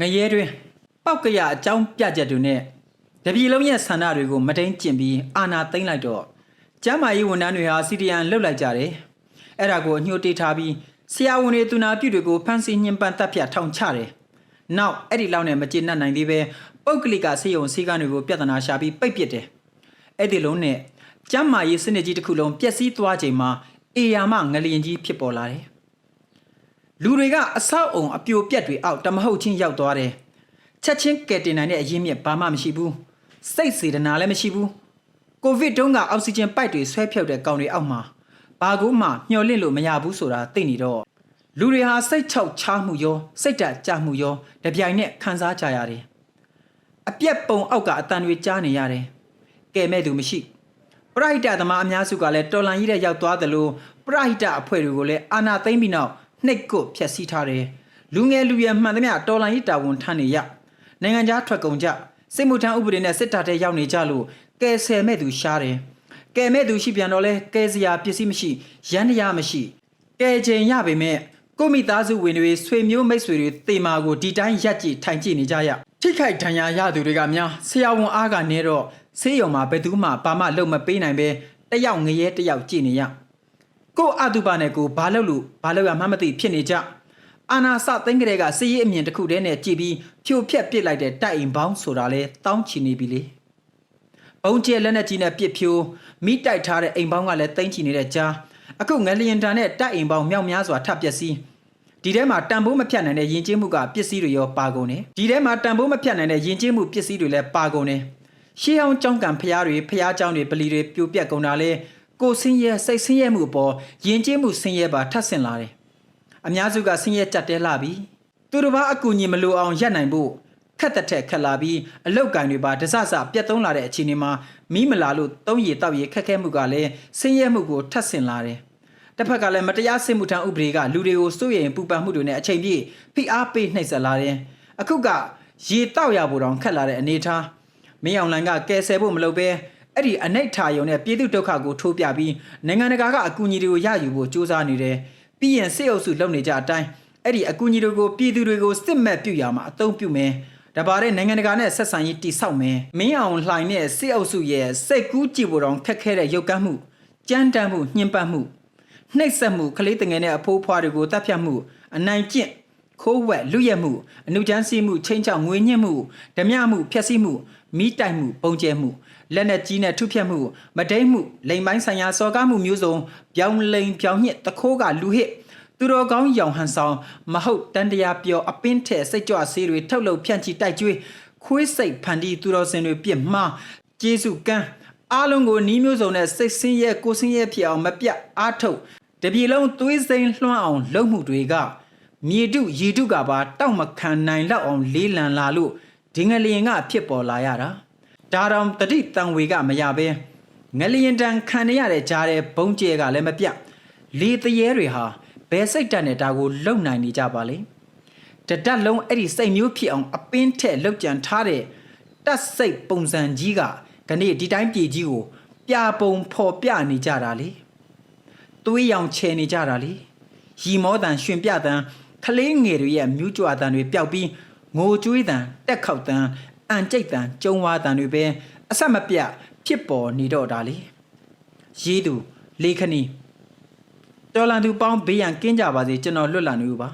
ငရဲတွင်ပောက်ကရအကြောင်းပြချက်တွေနဲ့တပြည်လုံးရဲ့ဆန္ဒတွေကိုမတိန်ကျင့်ပြီးအာဏာသိမ်းလိုက်တော့ကျမ်းမာရေးဝန်ထမ်းတွေဟာစီဒီအန်လှုပ်လိုက်ကြတယ်အဲ့ဒါကိုအညှို့တေးထားပြီးဆရာဝန်တွေသူနာပြုတွေကိုဖမ်းဆီးညှဉ်းပန်းတပ်ဖြတ်ထောင်ချတယ်နောက်အဲ့ဒီလောက်နဲ့မကျေနပ်နိုင်သေးပဲပုတ်ကလစ်ကစေယုံစီကံတွေကိုပြဿနာရှာပြီးပိတ်ပစ်တယ်အဲ့ဒီလုံးနဲ့ကျမ်းမာရေးစနစ်ကြီးတစ်ခုလုံးပျက်စီးသွားချိန်မှာအေယာမငလျင်ကြီးဖြစ်ပေါ်လာတယ် လူတွေကအဆောက်အုံအပြိုပြက်တွေအောက်တမဟုတ်ချင်းရောက်သွားတယ်ချက်ချင်းကယ်တင်နိုင်တဲ့အရင်းမြစ်ဘာမှမရှိဘူးစိတ်စေတနာလည်းမရှိဘူးကိုဗစ်တုန်းကအောက်ဆီဂျင်ပိုက်တွေဆွဲဖြုတ်တဲ့ကောင်တွေအောက်မှာဘာကူမှမျော်လင့်လို့မရဘူးဆိုတာသိနေတော့လူတွေဟာစိတ်ချောက်ချားမှုရောစိတ်ဓာတ်ကြမှုရောတပြိုင်နက်ခံစားကြရတယ်အပြက်ပုံအောက်ကအတန်တွေကြားနေရတယ်ကဲမဲ့သူမရှိပရိဟိတသမားအများစုကလည်းတော်လန်ကြီးတဲ့ရောက်သွားသလိုပရိဟိတအဖွဲ့တွေကိုလည်းအာနာသိမ့်ပြီးနောက် နှိတ်ကွဖျက်ဆီးထားတယ်လူငယ်လူရွယ်မှန်သမျှတော်လန်ကြီးတာဝန်ထမ်းနေရနိုင်ငံခြားထွက်ကုန်ကြစစ်မှုထမ်းဥပဒေနဲ့စစ်တပ်တဲ့ရောက်နေကြလို့ကယ်ဆယ်မဲ့သူရှားတယ်ကယ်မဲ့သူရှိပြန်တော့လဲကယ်စရာပစ္စည်းမရှိရန်တရားမရှိကယ်ချိန်ရပေမဲ့ကိုမိသားစုဝင်တွေဆွေမျိုးမိတ်ဆွေတွေတေမာကိုဒီတိုင်းရက်ကြည့်ထိုင်ကြည့်နေကြရထိခိုက်ဒဏ်ရာရသူတွေကများဆရာဝန်အားကနေတော့ဆေးရုံမှာဘယ်သူမှဘာမှလုပ်မပေးနိုင်ပဲတယောက်ငရဲတယောက်ကြည့်နေရ ကိုအတုပနဲ့ကိုဘာလုပ်လို့ဘာလုပ်ရမှမသိဖြစ်နေကြအာနာစသိန်းကလေးကစည်ရည်အမြင်တစ်ခုတည်းနဲ့ကြည်ပြီးဖြိုဖျက်ပစ်လိုက်တဲ့တိုက်အိမ်ပေါင်းဆိုတာလဲတောင်းချီနေပြီလေဘုံကျဲလက်နဲ့ကြီးနဲ့ပစ်ဖြိုးမိတိုက်ထားတဲ့အိမ်ပေါင်းကလည်းတိမ့်ချီနေတဲ့ကြားအခုငလျင်တန်နဲ့တိုက်အိမ်ပေါင်းမြောက်များစွာထပ်ပျက်စီးဒီထဲမှာတန်ဖိုးမဖြတ်နိုင်တဲ့ယဉ်ကျေးမှုကပစ္စည်းတွေရောပါကုန်တယ်ဒီထဲမှာတန်ဖိုးမဖြတ်နိုင်တဲ့ယဉ်ကျေးမှုပစ္စည်းတွေလည်းပါကုန်တယ်ရှေးအောင်ကြောင်းကံဖျားတွေဖျားကြောင်းတွေပလီတွေပြိုပြက်ကုန်တာလဲ ကိုယ်ဆင်းရဲစိတ်ဆင်းရဲမှုအပေါ်ယဉ်ကျေးမှုဆင်းရဲပါထပ်ဆင့်လာတယ်အများစုကဆင်းရဲကြက်တဲလာပြီသူတစ်ပါးအကူအညီမလိုအောင်ရပ်နိုင်ဖို့ခက်တဲ့ထက်ခက်လာပြီးအလောက်ကင်တွေပါဒစစပြတ်သုံးလာတဲ့အခြေအနေမှာမိမလာလို့သုံးရည်တောက်ရည်ခက်ခဲမှုကလည်းဆင်းရဲမှုကိုထပ်ဆင့်လာတယ်တစ်ဖက်ကလည်းမတရားစစ်မှုထမ်းဥပဒေကလူတွေကိုစိုးရိမ်ပူပန်မှုတွေနဲ့အချိန်ပြည့်ဖိအားပေးနှိပ်စက်လာတယ်။အခုကရေတောက်ရဖို့တောင်ခက်လာတဲ့အနေအထားမင်းအောင်လိုင်ကကယ်ဆယ်ဖို့မလုပ်ဘဲ အဲ့ဒီအနိဋ္ဌာယုံနဲ့ပြည်သူဒုက္ခကိုထိုးပြပြီးနိုင်ငံတကာကအကူအညီတွေကိုရယူဖို့စ조사နေတယ်။ပြီးရင်စစ်အုပ်စုလုပ်နေကြအတိုင်းအဲ့ဒီအကူအညီတွေကိုပြည်သူတွေကိုစစ်မှတ်ပြုရမှာအသုံးပြုမယ်။ဒါပါတဲ့နိုင်ငံတကာနဲ့ဆက်ဆံရေးတိဆောက်မယ်။မင်းအောင်လှိုင်နဲ့စစ်အုပ်စုရဲ့စိတ်ကူးကြည့်ဖို့တောင်ခက်ခဲတဲ့ရုပ်ကမ်းမှုကြမ်းတမ်းမှုညှဉ်းပန်းမှုနှိပ်စက်မှုကလေးတငယ်နဲ့အဖိုးဖွားတွေကိုတပ်ဖြတ်မှုအနိုင်ကျင့် ခိုးဝက်လူရက်မှုအနုချမ်းစီးမှုချင်းချောက်ငွေညှစ်မှုဓမြမှုဖျက်ဆီးမှုမိတိုက်မှုပုံကျဲမှုလက်နက်ကြီးနဲ့ထုဖြတ်မှုမဒိမ့်မှုလိမ်ပိုင်းဆိုင်ရာစော်ကားမှုမျိုးစုံပြောင်းလိန်ပြောင်းညစ်တခိုးကလူဟစ်သူတော်ကောင်းရောင်ဟန်ဆောင်မဟုတ်တန်တရားပြောအပင်းထဲစိတ်ကြွဆေးတွေထုတ်လုပ်ဖြန့်ချီတိုက်ကျွေးခွေးစိတ်ဖန်တီးသူတော်စင်တွေပြစ်မှားကျေးဇူးကမ်းအားလုံးကိုနီးမျိုးစုံနဲ့စိတ်ဆင်းရဲကိုယ်ဆင်းရဲဖြစ်အောင်မပြတ်အားထုတ်တပြည်လုံးသွေးစိမ်းလွှမ်းအောင်လုပ်မှုတွေက မြေတုရေတုကပါတောက်မခံနိုင်လောက်အောင်လေးလံလာလို့ဒီငလျင်ကဖြစ်ပေါ်လာရတာဒါတောင်တတိတန်ဝေကမရပဲငလျင်တန်ခံရတဲ့ကြားတဲ့ဘုံကျဲကလည်းမပြတ်လေတရေတွေဟာဘယ်စိတ်တက်နဲ့ဒါကိုလုံနိုင်နေကြပါလေတဒတ်လုံးအဲ့ဒီစိတ်မျိုးဖြစ်အောင်အပင်းထက်လောက်ကြံထားတဲ့တတ်စိတ်ပုံစံကြီးကခနေ့ဒီတိုင်းပြည်ကြီးကိုပြပုံဖော်ပြနေကြတာလေသွေးရောင်ချယ်နေကြတာလေရီမောတန်ရှင်ပြတန် ကလေးငယ်တွေရဲ့မြူးကြွတန်တွေပျောက်ပြီးငိုကြွေးတန်တက်ခောက်တန်အန်ကြိတ်တန်ကျုံဝါတန်တွေပဲအဆက်မပြတ်ဖြစ်ပေါ်နေတော့တာလေရေးသူ လေးခဏီတော်လန်သူပေါင်းဘေးရန်ကင်းကြပါစေကျွန်တော်လွတ်လာနေဦးပါ